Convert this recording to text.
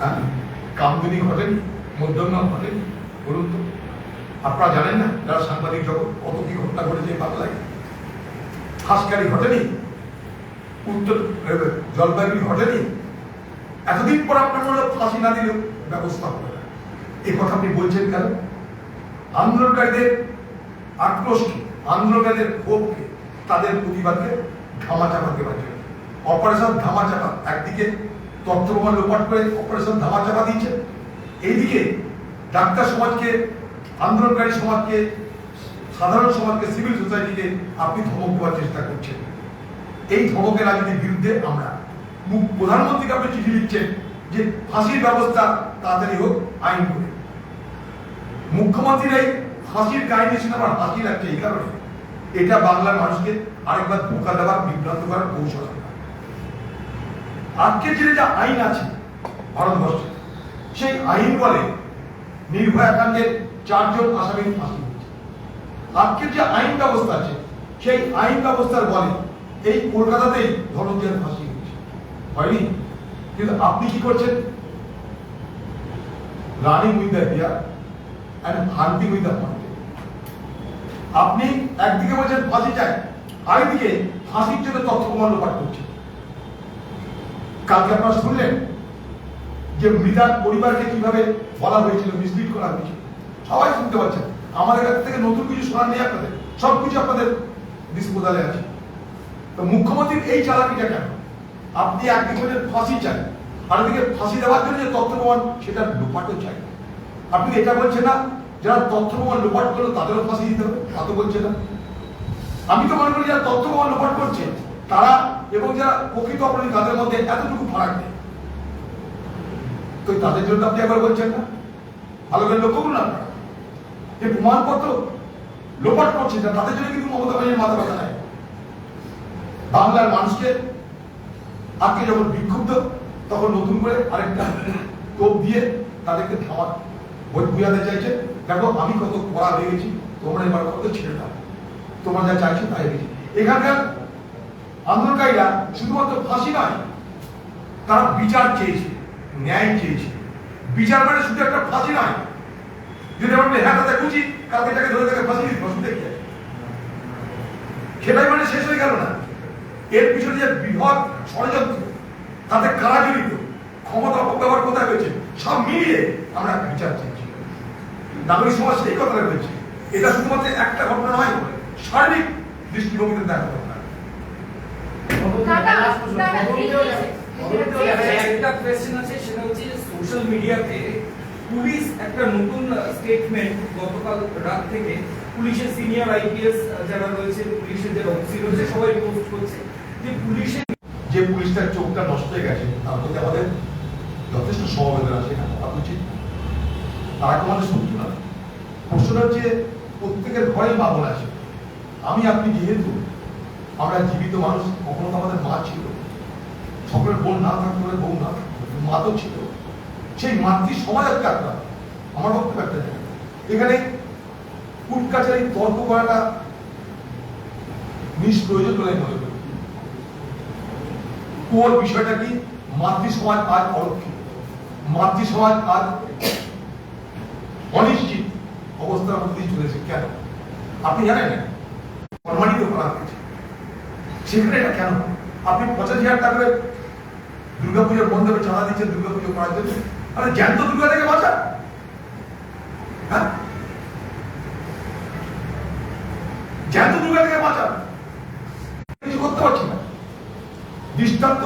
হ্যাঁ কামদুনি ঘটেনি মধ্যম ঘটেনি, বলুন তো। আপনারা জানেন না যারা সাংবাদিক জগৎ, কত কি ঘটনা ঘটেছে এই বাংলায় হাসকারি ঘটেনি, উত্তর জলপাইগুড়ি ঘটেনি। এতদিন পর আপনার মনে ফাঁসি না দিলেও ব্যবস্থা হবে না। এই কথা আপনি বলছেন কেন? আন্দোলনকারীদের আক্রোশকে, আন্দোলনকারীদের ক্ষোভকে, তাদের প্রতিবাদকে ধামা চাপা দেওয়ার জন্য। অপারেশন ধামা চাপা একদিকে তথ্য প্রমাণ লোপাট করে অপারেশন ধামা চাপা দিচ্ছে এইদিকে ডাক্তার সমাজকে, আন্দোলনকারী সমাজকে, সাধারণ সমাজকে সিভিল সোসাইটিকে আপনি ধমক দেওয়ার চেষ্টা করছেন। এই ধমকের রাজনীতির বিরুদ্ধে আমরা প্রধানমন্ত্রীকে আপনি চিঠি লিখছেন যে ফাঁসির ব্যবস্থা তাড়াতাড়ি হোক, আইন করে। মুখ্যমন্ত্রীর এই ফাঁসির কাহিনী শুনে আমার হাসি লাগছে এই কারণে। এটা বাংলার মানুষকে আরেকবার ধোকা দেওয়ার, বিভ্রান্ত করার কৌশল আজকে যে যা আইন আছে, ভারতবর্ষে, সেই আইন বলে নির্ভয়া কাণ্ডের চারজন আসামির ফাঁসি হয়েছে। আজকের যে আইন ব্যবস্থা আছে, সেই আইন ব্যবস্থার বলে এই কলকাতাতেই ধনঞ্জয়ের ফাঁসি হয়েছে। হয়নি? কিন্তু আপনি কি করছেন? Running with the hare and hunting with the hunted আপনি একদিকে বলছেন ফাঁসি চাই, আরেকদিকে ফাঁসির জন্য তথ্য প্রমাণ লোপাট করছেন। কালকে আপনারা শুনলেন যে মৃতার পরিবারকে কীভাবে বলা হয়েছিল মিসলিড করা হয়েছিল। সবাই শুনতে পাচ্ছেন। আমাদের কাছ থেকে নতুন কিছু শোনার নেই আপনাদের। সব কিছু আপনাদের ডিসপোজালে আছে। তো মুখ্যমন্ত্রীর এই চালাকিটা কেন? আপনি একদিকে ফাঁসি চাই আর এদিকে ফাঁসি দেওয়ার জন্য যে তথ্য প্রমাণ সেটা লোপাটও চাই আপনি এটা বলছেন না? যারা তথ্য প্রমাণ লোপাট করল, তাদেরও ফাঁসি দিতে হবে? তা তো বলছে না। আমি তো মনে করি যারা তথ্য প্রমাণ লোপাট করছে, তারা এবং যারা প্রকৃত অপরাধী, তাদের মধ্যে এতটুকু ফারাক নেই। তো তাদের জন্য আপনি একবার বলছেন না? ভালো করে লক্ষ্য করুন আপনারা। যে প্রমাণপত্র লোপাট করছে না তাদের জন্য কিন্তু মমতা ব্যানার্জির মাথা ব্যথা নাই। বাংলার মানুষকে আজকে যখন বিক্ষুব্ধ, তখন নতুন করে আরেকটা টোপ দিয়ে তাদেরকে থামা বই বুঝাতে চাইছে। দেখো, আমি কত কড়া হয়ে তোমরা এবার কত ছেড়ে দাও। তোমরা যা চাইছো তাই গেছি এখানকার আন্দোলনকারীরা শুধুমাত্র ফাঁসি নয়, তারা বিচার চেয়েছে, ন্যায় চেয়েছে। বিচার মানে শুধু একটা ফাঁসি নয়। যদি আমরা হ্যাঁ তাদের খুঁজি কালকে তাকে ধরে তাকে ফাঁসি অসুবিধা কি আছে? সেটাই মানে শেষ হয়ে গেল না। এর পিছনে যে বৃহৎ ষড়যন্ত্র, তাতে কারা জড়িত, ক্ষমতা অপব্যবহার কোথায় হয়েছে, সব মিলিয়ে আমরা বিচার চেয়েছি। নাগরিক সমাজ সেই কথাটা বলছে। এটা শুধুমাত্র একটা ঘটনা নয় সার্বিক দৃষ্টিভঙ্গিতে দেখা ঘটনা একটা কোয়েশ্চেন আছে সেটা হচ্ছে সোশ্যাল মিডিয়াতে পুলিশ একটা নতুন স্টেটমেন্ট গতকাল রাত থেকে পুলিশের সিনিয়র আইপিএস যারা রয়েছে পুলিশের যে অফিসার রয়েছে সবাই পোস্ট করছে। যে পুলিশের যে পুলিশটার চোখটা নষ্ট হয়ে গেছে তার প্রতি আমাদের যথেষ্ট সমবেদনা আছে ভাবা উচিত। তারা আমাদের শত্রু না প্রশ্নটা হচ্ছে প্রত্যেকের ঘরে মা বোন আছে। আমি আপনি যেহেতু আমরা জীবিত মানুষ, কখনো তো আমাদের মা ছিল। সকলের বোন না থাকতে বউ না মা তো ছিল। সেই মাতৃ সমাজ একটা আমার বক্তব্য একটা জায়গা। এখানে কুট কাছারি তর্ক করাটা নিষ্প্রয়োজন বলে মনে করি। কোর বিষয়টা কি? মাতৃ সমাজ আজ অরক্ষিত। মাতৃ সমাজ আজ অনিশ্চিত অবস্থার মধ্যে চলেছে। কেন? আপনি জানেন প্রমাণিত করা হয়েছে। সেখানে এটা কেন? আপনি পঞ্চাশ হাজার টাকা করে দুর্গাপুজোর মণ্ডপে চাঁদা দিচ্ছেন, দুর্গাপুজো করার জন্য। আরে জ্যান্ত দুর্গা থেকে বাঁচা। হ্যাঁ? জ্যান্ত দুর্গা থেকে বাঁচা। কিছু করতে পারছি না। দৃষ্টান্ত